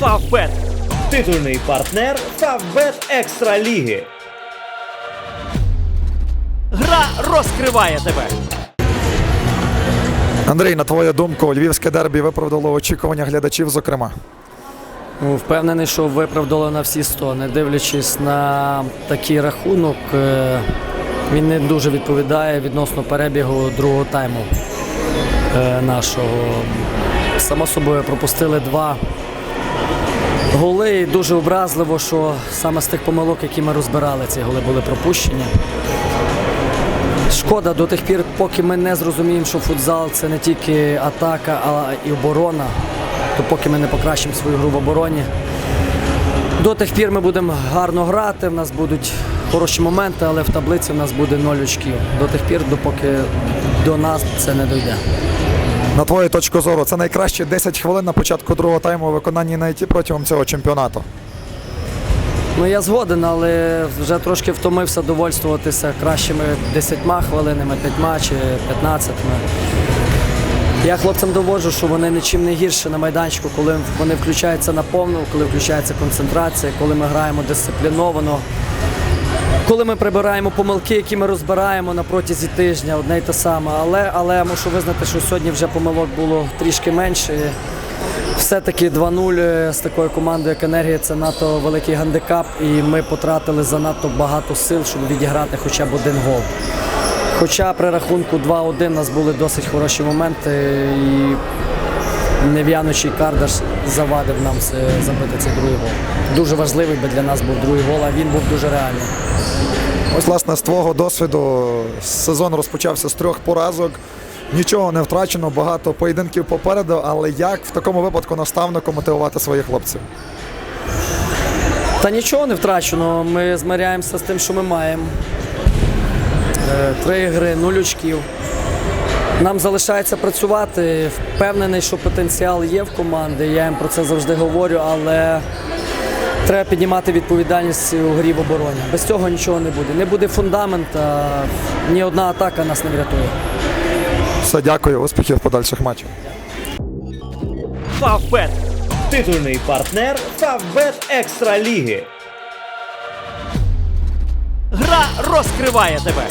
Фавбет. Титульний партнер Фавбет Екстра Ліги. Гра розкриває тебе. Андрій, на твою думку, львівське дербі виправдало очікування глядачів, зокрема. Ну, Впевнений, що виправдало на всі 100. Не дивлячись на такий рахунок, е, він не дуже відповідає відносно перебігу другого тайму е, нашого. Само собою пропустили два голи. Дуже образливо, що саме з тих помилок, які ми розбирали, ці голи були пропущені. Шкода до тих пір, поки ми не зрозуміємо, що футзал це не тільки атака, а і оборона. То поки ми не покращимо свою гру в обороні. До тих пір ми будемо гарно грати, в нас будуть хороші моменти, але в таблиці в нас буде 0 очків. До тих пір, допоки до нас це не дойде. На твою точку зору, це найкращі 10 хвилин на початку другого тайму у виконанні найті протягом цього чемпіонату. Ну я згоден, але вже трошки втомився довольствуватися кращими 10 хвилинами, 5 чи 15. Я хлопцям доводжу, що вони нічим не гірше на майданчику, коли вони включаються на повну, коли включається концентрація, коли ми граємо дисципліновано. Коли ми прибираємо помилки, які ми розбираємо на протязі тижня, одне й те саме. Але, але мушу визнати, що сьогодні вже помилок було трішки менше. Все-таки 2-0 з такою командою, як енергія, це надто великий гандикап, і ми потратили занадто багато сил, щоб відіграти хоча б один гол. Хоча при рахунку 2-1 у нас були досить хороші моменти, і нев'яночий Кардаш завадив нам забити цей другий гол. Дуже важливий би для нас був другий гол, а він був дуже реальний. Ось, власне, з твого досвіду сезон розпочався з трьох поразок. Нічого не втрачено, багато поєдинків попереду, але як в такому випадку наставнику мотивувати своїх хлопців? Та нічого не втрачено. Ми змиряємося з тим, що ми маємо. Е, Три ігри, нуль очків. Нам залишається працювати. Впевнений, що потенціал є в команди. Я їм про це завжди говорю, але треба піднімати відповідальність у грі в обороні. Без цього нічого не буде. Не буде фундамента, ні одна атака нас не врятує. Все, дякую, успіхів в подальших матчах. Фавбет. Титульний партнер Фавбет Екстра Ліги. Гра розкриває тебе.